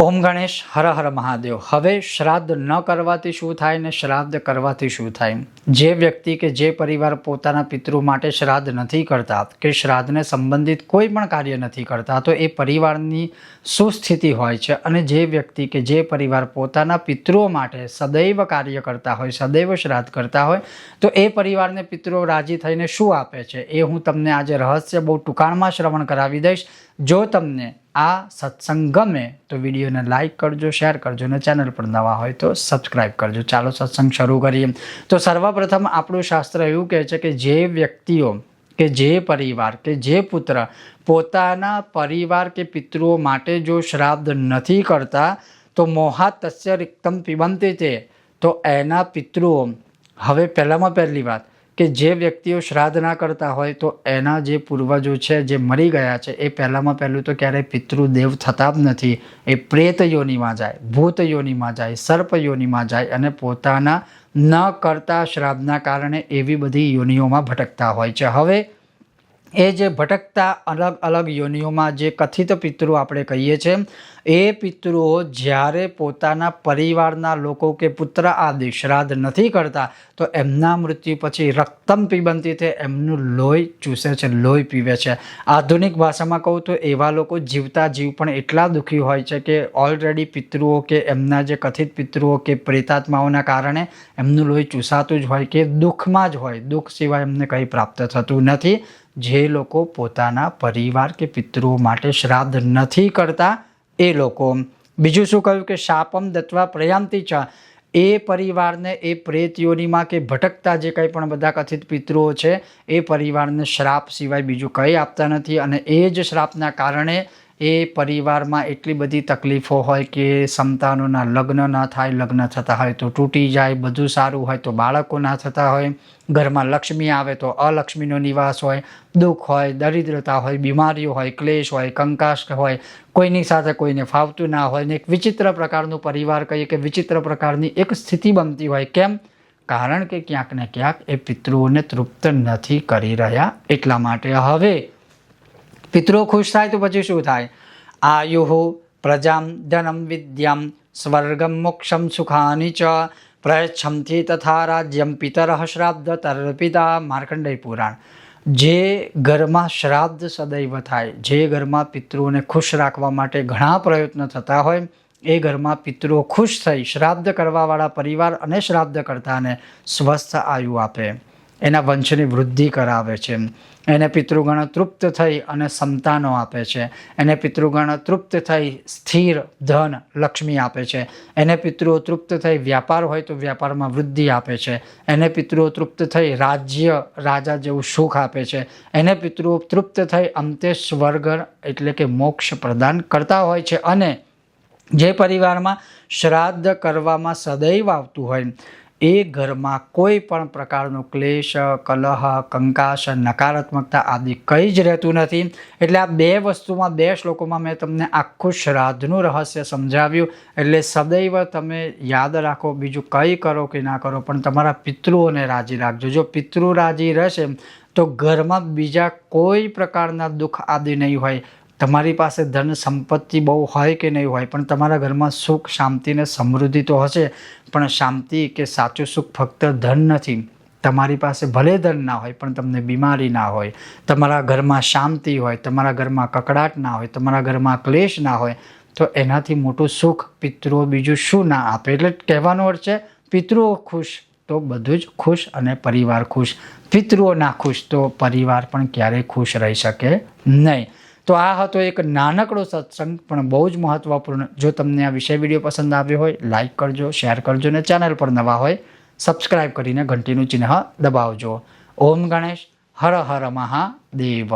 ઓમ ગણેશ, હર હર મહાદેવ. હવે શ્રાદ્ધ ન કરવાથી શું થાય ને શ્રાદ્ધ કરવાથી શું થાય? જે વ્યક્તિ કે જે પરિવાર પોતાના પિતૃ માટે શ્રાદ્ધ નથી કરતા કે શ્રાદ્ધને સંબંધિત કોઈ પણ કાર્ય નથી કરતા, તો એ પરિવારની શું સ્થિતિ હોય છે. અને જે વ્યક્તિ કે જે પરિવાર પોતાના પિતૃઓ માટે સદૈવ કાર્ય કરતા હોય, સદૈવ શ્રાદ્ધ કરતા હોય, તો એ પરિવારને પિતૃઓ રાજી થઈને શું આપે છે? એ હું તમને આજે રહસ્ય બહુ ટૂંકાણમાં શ્રવણ કરાવી દઈશ. જો તમને આ સત્સંગ ગમે તો વિડીયોને લાઇક કરજો શેર કરજો અને ચેનલ પર નવા હોય તો સબસ્ક્રાઇબ કરજો. ચાલો સત્સંગ શરૂ કરીએ. તો સર્વપ્રથમ આપણું શાસ્ત્ર એવું કહે છે કે જે વ્યક્તિઓ કે જે પરિવાર કે જે પુત્ર પોતાના પરિવાર કે પિતૃઓ માટે જો શ્રાદ્ધ નથી કરતા, તો મોહા તસ્ય રિક્તમ પીબંતી તે. તો એના પિતૃઓ, હવે પહેલામાં પહેલી વાત કે જે વ્યક્તિઓ શ્રાદ્ધ ના કરતા હોય તો એના જે પૂર્વજો છે, જે મરી ગયા છે, એ પહેલાંમાં પહેલું તો ક્યારેય પિતૃદેવ થતા જ નથી. એ પ્રેત યોનિમાં જાય ભૂત યોનિમાં જાય સર્પ યોનિમાં જાય અને પોતાના ન કરતા શ્રાદ્ધના કારણે એવી બધી યોનિઓમાં ભટકતા હોય છે. હવે એ જે ભટકતા અલગ અલગ યોનિઓમાં જે કથિત પિતૃ આપણે કહીએ છીએ, એ પિતૃઓ જ્યારે પોતાના પરિવારના લોકો કે પુત્ર આદિ શ્રાદ્ધ નથી કરતા, તો એમના મૃત્યુ પછી રક્તમ પીબંતી તે એમનું લોહી ચૂસે છે, લોહી પીવે છે. આધુનિક ભાષામાં કહું તો એવા લોકો જીવતા જીવ પણ એટલા દુઃખી હોય છે કે ઓલરેડી પિતૃઓ કે એમના જે કથિત પિતૃઓ કે પ્રેતાત્માઓના કારણે એમનું લોહી ચૂસાતું જ હોય કે દુઃખમાં જ હોય. દુઃખ સિવાય એમને કંઈ પ્રાપ્ત થતું નથી. જે લોકો પોતાના પરિવાર કે પિતૃઓ માટે શ્રાદ્ધ નથી કરતા, એ લોકો. બીજું શું કહ્યું કે શાપમ દત્વા પ્રયાંતિ ચ. એ પરિવારને, એ પ્રેત કે ભટકતા જે કંઈ પણ બધા કથિત પિતૃઓ છે, એ પરિવારને શ્રાપ સિવાય બીજું કંઈ આપતા નથી અને એ જ શ્રાપના કારણે એ પરિવારમાં એટલી બધી તકલીફો હોય કે સંતાનોના લગ્ન ન થાય, લગ્ન થતા હોય તો તૂટી જાય, બધું સારું હોય તો બાળકો ના થતા હોય, ઘરમાં લક્ષ્મી આવે તો અલક્ષ્મીનો નિવાસ હોય, દુઃખ હોય, દરિદ્રતા હોય, બીમારીઓ હોય, ક્લેશ હોય કંકાશ હોય, કોઈની સાથે કોઈને ફાવતું ના હોય ને એક વિચિત્ર પ્રકારનું પરિવાર કહીએ કે વિચિત્ર પ્રકારની એક સ્થિતિ બનતી હોય. કેમ? કારણ કે ક્યાંક ને ક્યાંક એ પિતૃઓને તૃપ્ત નથી કરી રહ્યા એટલા માટે. હવે પિતૃઓ ખુશ થાય તો પછી શું થાય? આયુ પ્રજામ ધનમ વિદ્યામ સ્વર્ગમ મોક્ષમ સુખાની ચ પ્રયચ્છમથી તથા રાજ્યમ પિતર શ્રાદ્ધ તર્પિતા માર્કંડેય પુરાણ. જે ઘરમાં શ્રાદ્ધ સદૈવ થાય, જે ઘરમાં પિતૃઓને ખુશ રાખવા માટે ઘણા પ્રયત્ન થતા હોય, એ ઘરમાં પિતૃઓ ખુશ થઈ શ્રાદ્ધ કરવાવાળા પરિવાર અને શ્રાદ્ધ કરતાને સ્વસ્થ આયુ આપે. એના વંશની વૃદ્ધિ કરાવે છે. એને પિતૃગણ તૃપ્ત થઈ અને સંતાનો આપે છે. એને પિતૃગણ તૃપ્ત થઈ સ્થિર ધન લક્ષ્મી આપે છે. એને પિતૃઓ તૃપ્ત થઈ વ્યાપાર હોય તો વ્યાપારમાં વૃદ્ધિ આપે છે. એને પિતૃઓ તૃપ્ત થઈ રાજ્ય રાજા જેવું સુખ આપે છે. એને પિતૃઓ તૃપ્ત થઈ અંતે સ્વર્ગ એટલે કે મોક્ષ પ્રદાન કરતા હોય છે. અને જે પરિવારમાં શ્રાદ્ધ કરવામાં સદૈવ આવતું હોય એ ઘરમાં કોઈ પણ પ્રકારનો ક્લેશ, કલહ કંકાશ નકારાત્મકતા આદિ કંઈ જ રહેતું નથી. એટલે આ બે વસ્તુમાં, બે શ્લોકોમાં મેં તમને આખું શ્રાદ્ધનું રહસ્ય સમજાવ્યું. એટલે સદૈવ તમે યાદ રાખો, બીજું કંઈ કરો કે ના કરો, પણ તમારા પિતૃઓને રાજી રાખજો. જો પિતૃ રાજી રહેશે, તો ઘરમાં બીજા કોઈ પ્રકારના દુઃખ આદિ નહીં હોય. તમારી પાસે ધન સંપત્તિ બહુ હોય કે નહીં હોય, પણ તમારા ઘરમાં સુખ, શાંતિ ને સમૃદ્ધિ તો હશે, પણ શાંતિ કે સાચું સુખ ફક્ત ધન નથી. તમારી પાસે ભલે ધન ના હોય, પણ તમને બીમારી ના હોય, તમારા ઘરમાં શાંતિ હોય, તમારા ઘરમાં કકડાટ ના હોય, તમારા ઘરમાં ક્લેશ ના હોય, તો એનાથી મોટું સુખ પિતૃઓ બીજું શું ના આપે? એટલે કહેવાનો અર્થ છે, પિતૃઓ ખુશ તો બધું જ ખુશ અને પરિવાર ખુશ. પિતૃઓ ના ખુશ તો પરિવાર પણ ક્યારેય ખુશ રહી શકે નહીં. તો આ હતો એક નાનકડો સત્સંગ, પણ બહુ જ મહત્વપૂર્ણ. જો તમને આ વિષય વીડિયો પસંદ આવ્યો હોય લાઇક કરજો શેર કરજો અને ચેનલ પર નવા હોય સબસ્ક્રાઇબ કરીને ઘંટીનું ચિહ્ન દબાવજો. ઓમ ગણેશ, હર હર મહાદેવ.